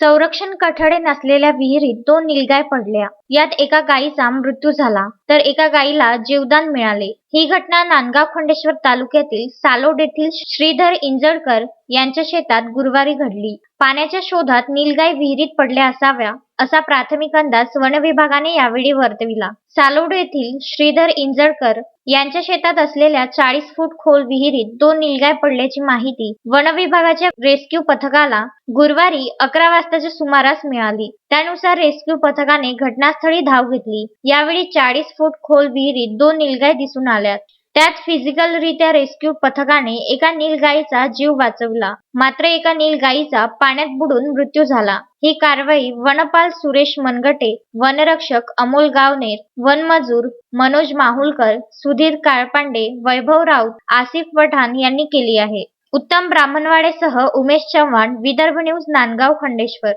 संरक्षण कठडे नसलेल्या विहिरीत दोन नीलगाय पडल्या. यात एका गायीचा मृत्यू झाला. तर एका गायीला जीवदान मिळाले. ही घटना नांदगाव खंडेश्वर तालुक्यातील सालोड येथील श्रीधर इंजळकर यांच्या शेतात गुरुवारी घडली. पाण्याच्या शोधात नीलगाय विहिरीत पडल्या असाव्या असा प्राथमिक अंदाज वन विभागाने यावेळी वर्तविला. सालोड येथील श्रीधर इंजळकर यांच्या शेतात असलेल्या चाळीस फूट खोल विहिरीत दोन नीलगाय पडल्याची माहिती वन विभागाच्या रेस्क्यू पथकाला गुरुवारी अकरा वाजताच्या सुमारास मिळाली. त्यानुसार रेस्क्यू पथकाने घटनास्थळी धाव घेतली. यावेळी चाळीस फूट खोल विहिरीत दोन नीलगाय दिसून आल्यात. त्यात फिजिकलरित्या रेस्क्यू पथकाने एका नीलगायीचा जीव वाचवला. मात्र एका नीलगायीचा पाण्यात बुडून मृत्यू झाला. ही कारवाई वनपाल सुरेश मनगटे वनरक्षक अमोल गावनेर वनमजूर मनोज माहुलकर सुधीर काळपांडे वैभव राऊत आसिफ पठाण यांनी केली आहे. उत्तम ब्राह्मणवाडेसह उमेश चव्हाण विदर्भ न्यूज नांदगाव खंडेश्वर.